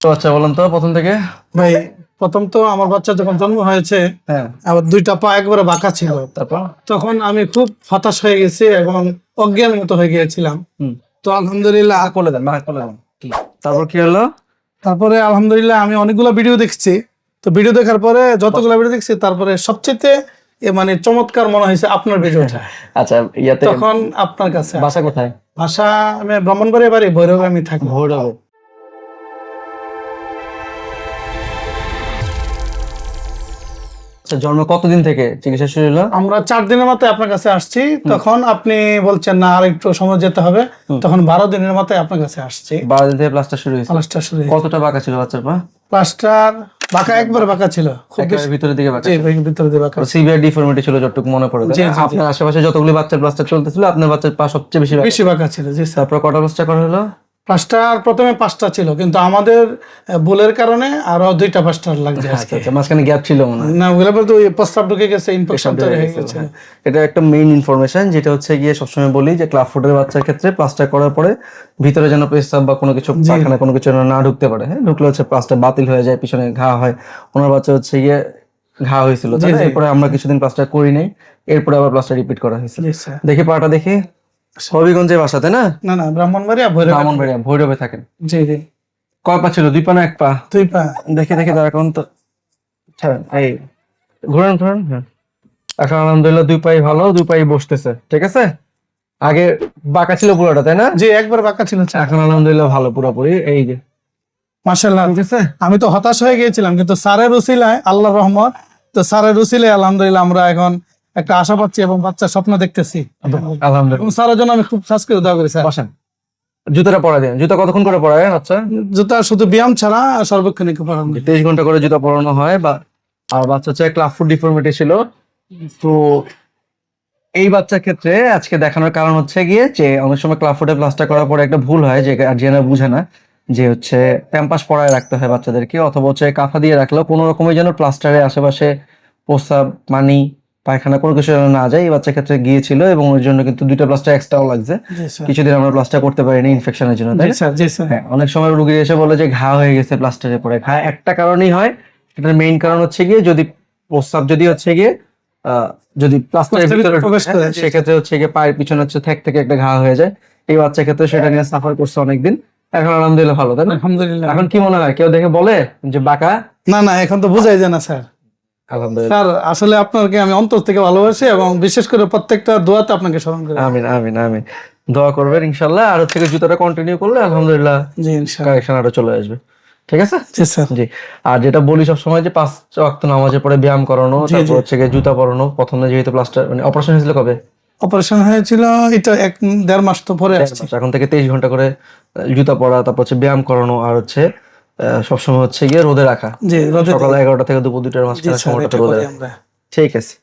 তো আচ্ছা বলেন তো প্রথম থেকে। ভাই প্রথম তো আমার বাচ্চা যখন জন্ম হয়েছে হ্যাঁ। আমার দুইটা পা একবারে বাঁকা ছিল। তারপর? তখন আমি খুব হতাশ হয়ে গেছি এবং অজ্ঞান মতো হয়ে গিয়েছিলাম। তো আলহামদুলিল্লাহ দেন তারপর কি হলো? তারপরে আলহামদুলিল্লাহ আমি অনেকগুলো ভিডিও দেখছি। তো ভিডিও দেখার পরে যতগুলো ভিডিও দেখছি তারপরে সবচেয়ে এ মানে চমৎকার মনে হয়েছে আপনার ভিডিওটা। আচ্ছা ইয়াতে তখন আপনার কাছে। বাসা কোথায়? ভাষা আমি ব্রাহ্মণবাড়ি বাড়ি ভৈরবে আমি থাকি। ভৈরবে। জন্ম কতদিন থেকে? চিকিৎসা শুরু হলো? আমরা চার দিনের মাথায় আপনার কাছে আসছি। তখন আপনি বলছেন না আর একটু সময় যেতে হবে। তখন বারো দিনের মাথায় আপনার কাছে আসছি। বারো দিন থেকে প্লাস্টার শুরু হয়েছে? ক্লাসটা শুরু কতটা বাঁকা ছিল বাচ্চার পা? ক্লাসটার বাঁকা একবার বাঁকা ছিল। ভিতরের দিকে বাঁকা ভিতরে দিয়ে বাঁকা। সিভিয়ার ডিফর্মিটি ছিল যতটুকু মনে পড়ে। আপনার আশেপাশে যতগুলি বাচ্চার প্লাস্টার চলতেছিল আপনার বাচ্চার পা সবচেয়ে বেশি বাঁকা। বেশি বাঁকা ছিল জি তারপর কটা প্লাস্টার করা হলো? পাঁচটার প্রথমে পাঁচটা ছিল কিন্তু আমাদের ভুলের কারণে আরও দুইটা পাঁচটার লাগছে আচ্ছা আচ্ছা মাঝখানে গ্যাপ ছিল মনে হয়। না ওগুলো বলতে ওই প্রস্তাব ঢুকে গেছে ইনফেকশন হয়ে গেছে হ্যাঁ। এটা একটা মেইন ইনফরমেশন যেটা হচ্ছে গিয়ে সবসময় বলি যে ক্লাব ফুডের বাচ্চার ক্ষেত্রে প্লাস্টার করার পরে ভিতরে যেন পেশাব বা কোনো কিছু পায়খানা কোনো কিছু না ঢুকতে পারে হ্যাঁ। ঢুকলে হচ্ছে প্লাস্টার বাতিল হয়ে যায় পিছনে ঘা হয়। ওনার বাচ্চা হচ্ছে গিয়ে ঘা হয়েছিল? এরপরে আমরা কিছুদিন প্লাস্টার করি নাই এরপরে আবার প্লাস্টার রিপিট করা হয়েছিল। দেখি পাটা দেখি। হবিগঞ্জে বাসাতে না? না না ব্রাহ্মণবাড়ি আর ভৈরব ব্রাহ্মণবাড়িয়া ভৈরবে থাকেন। জি জি। কয় পা ছিল? দুই পা না এক পা? তুই পা। দেখে দেখে তার এখন তো এই ঘুরেন ঘুরেন হ্যাঁ। এখন আলহামদুলিল্লাহ দুই পাই ভালো দুই পাই বসতেছে ঠিক আছে? আগে বাঁকা ছিল পুরোটা তাই না? জি একবার বাঁকা ছিল এখন আলহামদুলিল্লাহ ভালো পুরোপুরি এই যে। ঠিক আছে? আমি তো হতাশ হয়ে গিয়েছিলাম কিন্তু স্যারের উসিলায় আল্লাহ রহমত তো স্যারের উসিলায় আলহামদুলিল্লাহ আমরা এখন একটা আশা পাচ্ছি এবং বাচ্চার স্বপ্ন দেখতেছি। আলহামদুলিল্লাহ। স্যারের জন্য আমি খুব শাসকে উদা করি স্যার। বসেন। জুতোটা পরা দিন। জুতো কতক্ষণ করে পরায় আচ্ছা? জুতা শুধু ব্যায়াম ছাড়া সর্বক্ষণিক পড়ানো তেইশ ঘণ্টা করে জুতো পরানো হয় বা আর বাচ্চা হচ্ছে ক্লাব ফুড ডিফর্মিটি ছিল। তো এই বাচ্চার ক্ষেত্রে আজকে দেখানোর কারণ হচ্ছে গিয়ে যে অনেক সময় ক্লাব ফুডে প্লাস্টার করার পরে একটা ভুল হয় যে গার্জিয়ানরা বুঝে না যে হচ্ছে প্যাম্পাস পরায় রাখতে হয় বাচ্চাদেরকে অথবা হচ্ছে কাঁথা দিয়ে রাখলেও কোনো রকমের যেন প্লাস্টারের আশেপাশে প্রস্রাব পানি পায়খানা কোনো কিছু যেন না যায় এই বাচ্চার ক্ষেত্রে গিয়েছিল এবং ওর জন্য কিন্তু দুইটা প্লাস্টার এক্সট্রাও লাগছে। কিছুদিন আমরা প্লাস্টার করতে পারিনি ইনফেকশনের জন্য তাই হ্যাঁ অনেক সময় রুগী এসে বলে যে ঘা হয়ে গেছে প্লাস্টারের পরে ঘা একটা কারণেই হয় এটার মেইন কারণ হচ্ছে গিয়ে যদি প্রস্রাব যদি হচ্ছে গিয়ে যদি প্লাস্টারের ভিতরে প্রবেশ করে, হ্যাঁ, সেক্ষেত্রে হচ্ছে গিয়ে পায়ের পিছনে হচ্ছে থ্যাক থেকে একটা ঘা হয়ে যায়। এই বাচ্চার ক্ষেত্রে সেটা নিয়ে সাফার করছে অনেকদিন। এখন আলহামদুলিল্লাহ ভালো তাই না? আলহামদুলিল্লাহ। এখন কি মনে হয়? কেউ দেখে বলে যে বাঁকা? না না এখন তো বুঝাই যায় না স্যার। স্যার আসলে আপনাকে আমি অন্তর থেকে ভালোবাসি এবং বিশেষ করে প্রত্যেকটা দোয়াতে আপনাকে স্মরণ করি। আমিন আমিন আমিন। দোয়া করবেন ইনশাল্লাহ আর গিয়ে জুতাটা কন্টিনিউ করলে আলহামদুলিল্লাহ জি ইনশাআল্লাহ কারেকশন আরও চলে আসবে। ঠিক আছে? জি স্যার। জি। আর যেটা বলি সব সময় যে পাঁচ ওয়াক্ত নামাজের পরে ব্যায়াম করানো তারপর হচ্ছে জুতা পরানো প্রথমে যেহেতু প্লাস্টার মানে অপারেশন হয়েছিল কবে? অপারেশন হয়েছিল এটা এক দেড় মাস তো পরে এখন থেকে তেইশ ঘণ্টা করে জুতা পরা তারপর হচ্ছে ব্যায়াম করানো আর হচ্ছে সবসময় হচ্ছে গিয়ে রোদে রাখা। সকাল এগারোটা থেকে দুপুর দুটার মাঝখানে সময়টা রোদে রাখা। ঠিক আছে।